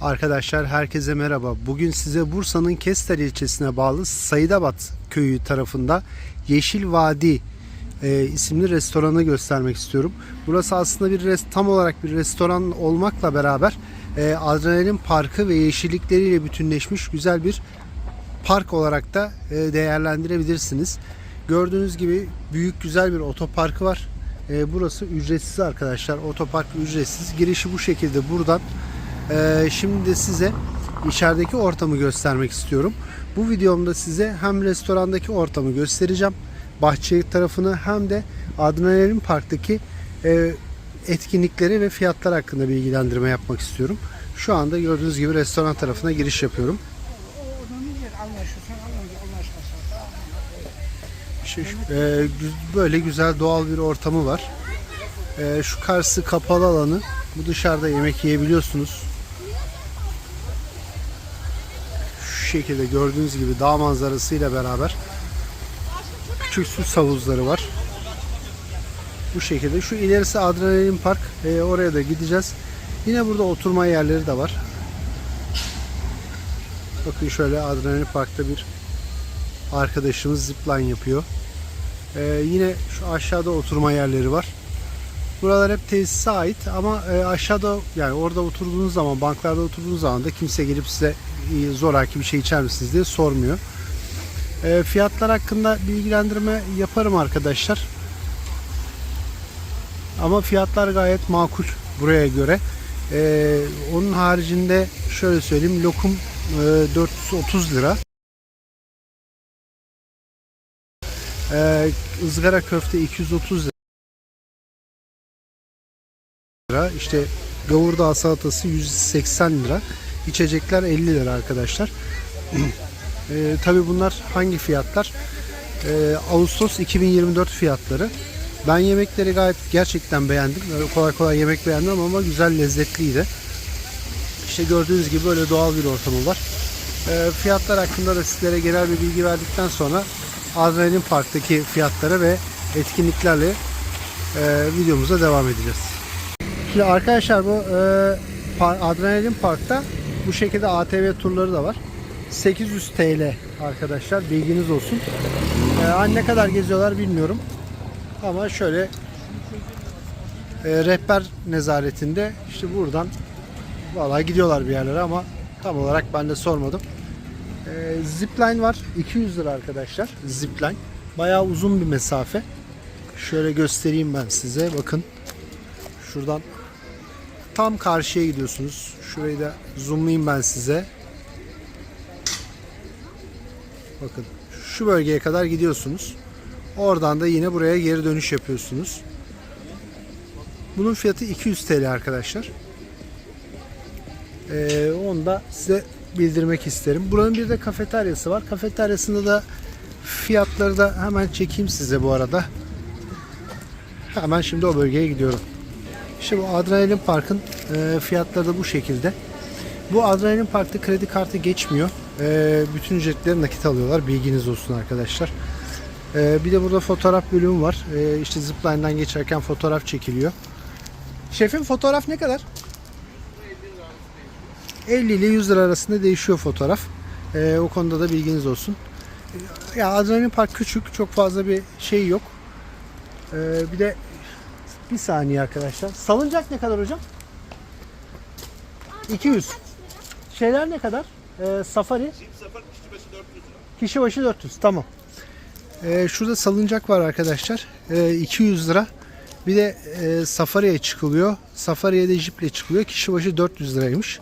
Arkadaşlar herkese merhaba. Bugün size Bursa'nın Kestel ilçesine bağlı Sayıdabat köyü tarafında Yeşil Vadi e, isimli restoranı göstermek istiyorum. Burası aslında bir res- tam olarak bir restoran olmakla beraber e, adrenalin parkı ve yeşillikleriyle bütünleşmiş güzel bir park olarak da e, değerlendirebilirsiniz. Gördüğünüz gibi büyük güzel bir otoparkı var. E, burası ücretsiz arkadaşlar. Otopark ücretsiz. Girişi bu şekilde buradan. E, şimdi size içerideki ortamı göstermek istiyorum. Bu videomda size hem restorandaki ortamı göstereceğim. Bahçe tarafını hem de Adrenalin Park'taki e, etkinlikleri ve fiyatlar hakkında bilgilendirme yapmak istiyorum. Şu anda gördüğünüz gibi restoran tarafına giriş yapıyorum. Şey, e, böyle güzel doğal bir ortamı var. E, şu karşısı kapalı alanı. Bu dışarıda yemek yiyebiliyorsunuz. Şekilde gördüğünüz gibi dağ manzarasıyla beraber küçük su havuzları var. Bu şekilde. Şu ilerisi Adrenalin Park. E, oraya da gideceğiz. Yine burada oturma yerleri de var. Bakın şöyle Adrenalin Park'ta bir arkadaşımız zipline yapıyor. Ee, yine şu aşağıda oturma yerleri var. Buralar hep tesise ait ama e, aşağıda yani orada oturduğunuz zaman banklarda oturduğunuz zaman da kimse gelip size zoraki bir şey içer misiniz diye sormuyor. E, fiyatlar hakkında bilgilendirme yaparım arkadaşlar. Ama fiyatlar gayet makul buraya göre. E, onun haricinde şöyle söyleyeyim lokum e, 430 lira. Ee, ızgara köfte 230 lira. İşte gavurdağ salatası 180 lira. İçecekler 50 lira arkadaşlar. ee, Tabi bunlar hangi fiyatlar? Ee, Ağustos 2024 fiyatları. Ben yemekleri gayet gerçekten beğendim. Öyle kolay kolay yemek beğendim ama güzel lezzetliydi. İşte gördüğünüz gibi böyle doğal bir ortamı var. Ee, fiyatlar hakkında da sizlere genel bir bilgi verdikten sonra Adrenalin Park'taki fiyatlara ve etkinliklerle e, videomuza devam edeceğiz. Şimdi arkadaşlar bu e, Adrenalin Park'ta bu şekilde ATV turları da var. 800 TL arkadaşlar bilginiz olsun. E, hani ne kadar geziyorlar bilmiyorum. Ama şöyle e, rehber nezaretinde işte buradan vallahi gidiyorlar bir yerlere ama tam olarak ben de sormadım. Ee, zipline var. 200 lira arkadaşlar. Zipline. Bayağı uzun bir mesafe. Şöyle göstereyim ben size. Bakın. Şuradan tam karşıya gidiyorsunuz. Şurayı da zoomlayayım ben size. Bakın. Şu bölgeye kadar gidiyorsunuz. Oradan da yine buraya geri dönüş yapıyorsunuz. Bunun fiyatı 200 TL arkadaşlar. Ee, onu da size bildirmek isterim. Buranın bir de kafeteryası var. Kafeteryasında da fiyatları da hemen çekeyim size bu arada. Hemen şimdi o bölgeye gidiyorum. İşte bu Adrenalin Park'ın e, fiyatları da bu şekilde. Bu Adrenalin Park'ta kredi kartı geçmiyor. E, bütün ücretleri nakit alıyorlar. Bilginiz olsun arkadaşlar. E, bir de burada fotoğraf bölümü var. E, işte zipline'dan geçerken fotoğraf çekiliyor. Şefim fotoğraf ne kadar? 50 ile 100 lira arasında değişiyor fotoğraf. Ee, o konuda da bilginiz olsun. Ee, Ya Adrenalin Park küçük, çok fazla bir şey yok. Ee, bir de bir saniye arkadaşlar. Salıncak ne kadar hocam? 200. Şeyler ne kadar? Ee, safari? Kişi başı 400. Tamam. Ee, şurada salıncak var arkadaşlar. Ee, 200 lira. Bir de e, safariye çıkılıyor. Safariye de jiple çıkılıyor. Kişi başı 400 liraymış.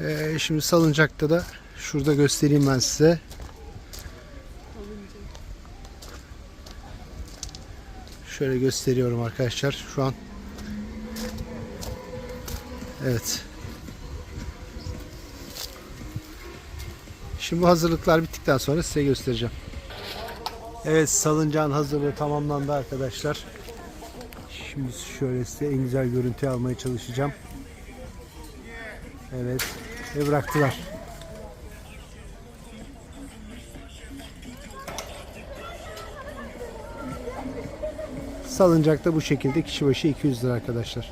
Ee, şimdi salıncakta da şurada göstereyim ben size. Şöyle gösteriyorum arkadaşlar şu an. Evet. Şimdi bu hazırlıklar bittikten sonra size göstereceğim. Evet salıncağın hazırlığı tamamlandı arkadaşlar. Şimdi şöyle size en güzel görüntü almaya çalışacağım. Evet. Ve bıraktılar. Salıncakta bu şekilde kişi başı 200 lira arkadaşlar.